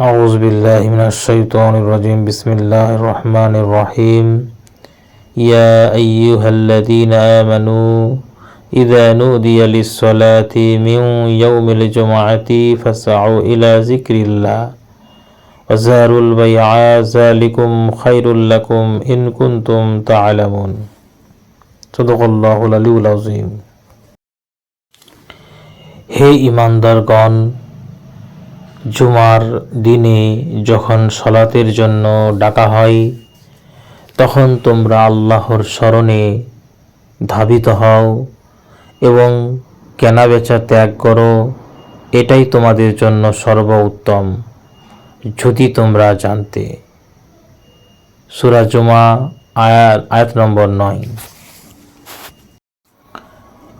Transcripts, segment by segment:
أعوذ بالله من الشيطان الرجيم بسم الله الرحمن الرحيم يا أيها الذين آمنوا إذا نودي للصلاة من يوم الجمعة فاسعوا إلى ذكر الله وزاروا البيع ذلكم خير لكم إن كنتم تعلمون صدق الله العلي العظيم হে ইমানদারগণ জুমার দিনে যখন সলাতের জন্য ডাকা হয়, তখন তোমরা আল্লাহর স্মরণে ধাবিত হও এবং কেনাবেচা ত্যাগ করো। এটাই তোমাদের জন্য সর্বোত্তম, যদি তোমরা জানতে। সুরা জুমা, আয়াত আয়াত নম্বর নয়।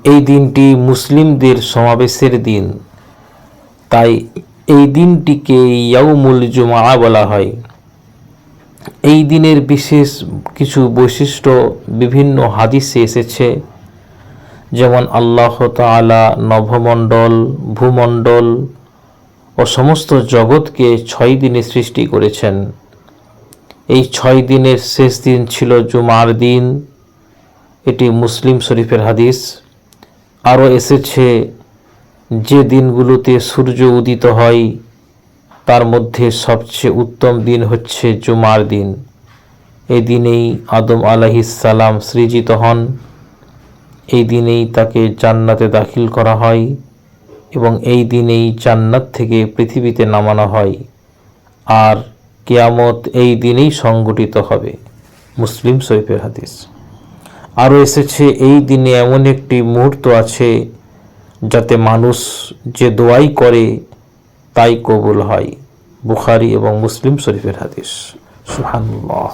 এই দিনটি মুসলিমদের সমাবেশের দিন, তাই এই দিনটিকে ইয়াউমুল জুমা বলা হয়। এই দিনের বিশেষ কিছু বৈশিষ্ট্য, বিভিন্ন হাদিসে এসেছে, যেমন আল্লাহ তাআলা নভমণ্ডল ভূমণ্ডল ও সমস্ত জগৎকে ছয় দিনে সৃষ্টি করেছেন। এই ছয় দিনের শেষ দিন ছিল জুমার দিন। এটি মুসলিম শরীফের হাদিস। আরও এসেছে যে দিনগুলোতে সূর্য উদিত হয়, তার মধ্যে সবচেয়ে উত্তম দিন হচ্ছে জুমার দিন। এই দিনেই আদম আলাহিসাল্লাম সৃজিত হন। এই দিনেই তাকে জান্নাতে দাখিল করা হয় এবং এই দিনেই জান্নাত থেকে পৃথিবীতে নামানো হয়। আর কেয়ামত এই দিনেই সংগঠিত হবে। মুসলিম শরীফের হাদিস। আরও এসেছে, এই দিনে এমন একটি মুহূর্ত আছে যাতে মানুষ যে দোয়াই করে তাই কবুল হয়। বুখারি এবং মুসলিম শরীফের হাদিস। সুহানুল্লাহ